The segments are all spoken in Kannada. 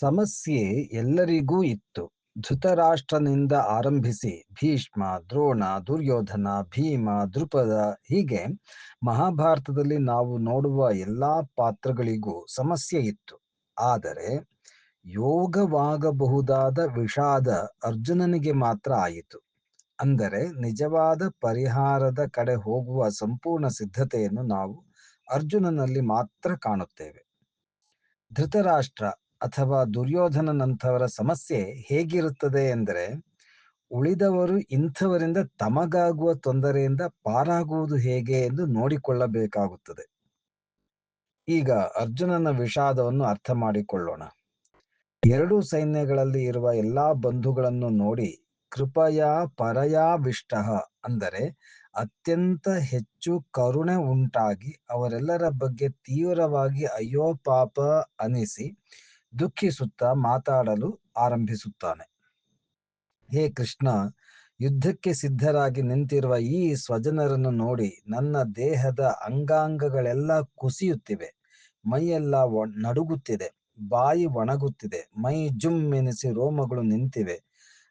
ಸಮಸ್ಯೆ ಎಲ್ಲರಿಗೂ ಇತ್ತು. ಧೃತರಾಷ್ಟ್ರನಿಂದ ಆರಂಭಿಸಿ ಭೀಷ್ಮ, ದ್ರೋಣ, ದುರ್ಯೋಧನ, ಭೀಮ, ದೃಪದ ಹೀಗೆ ಮಹಾಭಾರತದಲ್ಲಿ ನಾವು ನೋಡುವ ಎಲ್ಲಾ ಪಾತ್ರಗಳಿಗೂ ಸಮಸ್ಯೆ ಇತ್ತು. ಆದರೆ ಯೋಗವಾಗಬಹುದಾದ ವಿಷಾದ ಅರ್ಜುನನಿಗೆ ಮಾತ್ರ ಆಯಿತು. ಅಂದರೆ ನಿಜವಾದ ಪರಿಹಾರದ ಕಡೆ ಹೋಗುವ ಸಂಪೂರ್ಣ ಸಿದ್ಧತೆಯನ್ನು ನಾವು ಅರ್ಜುನನಲ್ಲಿ ಮಾತ್ರ ಕಾಣುತ್ತೇವೆ. ಧೃತರಾಷ್ಟ್ರ ಅಥವಾ ದುರ್ಯೋಧನನಂಥವರ ಸಮಸ್ಯೆ ಹೇಗಿರುತ್ತದೆ ಎಂದರೆ, ಉಳಿದವರು ಇಂಥವರಿಂದ ತಮಗಾಗುವ ತೊಂದರೆಯಿಂದ ಪಾರಾಗುವುದು ಹೇಗೆ ಎಂದು ನೋಡಿಕೊಳ್ಳಬೇಕಾಗುತ್ತದೆ. ಈಗ ಅರ್ಜುನನ ವಿಷಾದವನ್ನು ಅರ್ಥ ಮಾಡಿಕೊಳ್ಳೋಣ. ಎರಡು ಸೈನ್ಯಗಳಲ್ಲಿ ಇರುವ ಎಲ್ಲಾ ಬಂಧುಗಳನ್ನು ನೋಡಿ ಕೃಪಯಾ ಪರಯಾವಿಷ್ಟ ಅಂದರೆ ಅತ್ಯಂತ ಹೆಚ್ಚು ಕರುಣೆ ಉಂಟಾಗಿ ಅವರೆಲ್ಲರ ಬಗ್ಗೆ ತೀವ್ರವಾಗಿ ಅಯ್ಯೋ ಪಾಪ ಅನಿಸಿ ದುಃಖಿಸುತ್ತಾ ಮಾತಾಡಲು ಆರಂಭಿಸುತ್ತಾನೆ. ಹೇ ಕೃಷ್ಣ, ಯುದ್ಧಕ್ಕೆ ಸಿದ್ಧರಾಗಿ ನಿಂತಿರುವ ಈ ಸ್ವಜನರನ್ನು ನೋಡಿ ನನ್ನ ದೇಹದ ಅಂಗಾಂಗಗಳೆಲ್ಲ ಕುಸಿಯುತ್ತಿವೆ. ಮೈಯೆಲ್ಲ ನಡುಗುತ್ತಿದೆ. ಬಾಯಿ ಒಣಗುತ್ತಿದೆ. ಮೈ ಜುಮ್ ಎನಿಸಿ ರೋಮಗಳು ನಿಂತಿವೆ.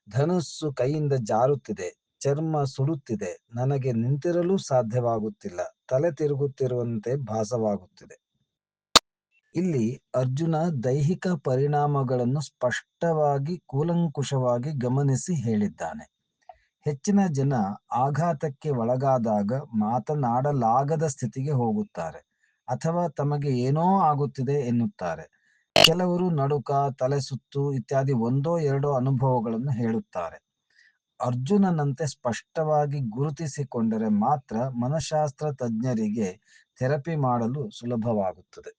ಧನುಸ್ಸು ಕೈಯಿಂದ ಜಾರುತ್ತಿದೆ. ಚರ್ಮ ಸುಡುತ್ತಿದೆ. ನನಗೆ ನಿಂತಿರಲು ಸಾಧ್ಯವಾಗುತ್ತಿಲ್ಲ. ತಲೆ ತಿರುಗುತ್ತಿರುವಂತೆ ಭಾಸವಾಗುತ್ತಿದೆ. ಇಲ್ಲಿ ಅರ್ಜುನ ದೈಹಿಕ ಪರಿಣಾಮಗಳನ್ನು ಸ್ಪಷ್ಟವಾಗಿ ಕೂಲಂಕುಷವಾಗಿ ಗಮನಿಸಿ ಹೇಳಿದ್ದಾನೆ. ಹೆಚ್ಚಿನ ಜನ ಆಘಾತಕ್ಕೆ ಒಳಗಾದಾಗ ಮಾತನಾಡಲಾಗದ ಸ್ಥಿತಿಗೆ ಹೋಗುತ್ತಾರೆ ಅಥವಾ ತಮಗೆ ಏನೋ ಆಗುತ್ತಿದೆ ಎನ್ನುತ್ತಾರೆ. ಕೆಲವರು ನಡುಕ, ತಲೆಸುತ್ತು ಇತ್ಯಾದಿ ಒಂದೋ ಎರಡೋ ಅನುಭವಗಳನ್ನು ಹೇಳುತ್ತಾರೆ. ಅರ್ಜುನನಂತೆ ಸ್ಪಷ್ಟವಾಗಿ ಗುರುತಿಸಿಕೊಂಡರೆ ಮಾತ್ರ ಮನಃಶಾಸ್ತ್ರ ತಜ್ಞರಿಗೆ ಥೆರಪಿ ಮಾಡಲು ಸುಲಭವಾಗುತ್ತದೆ.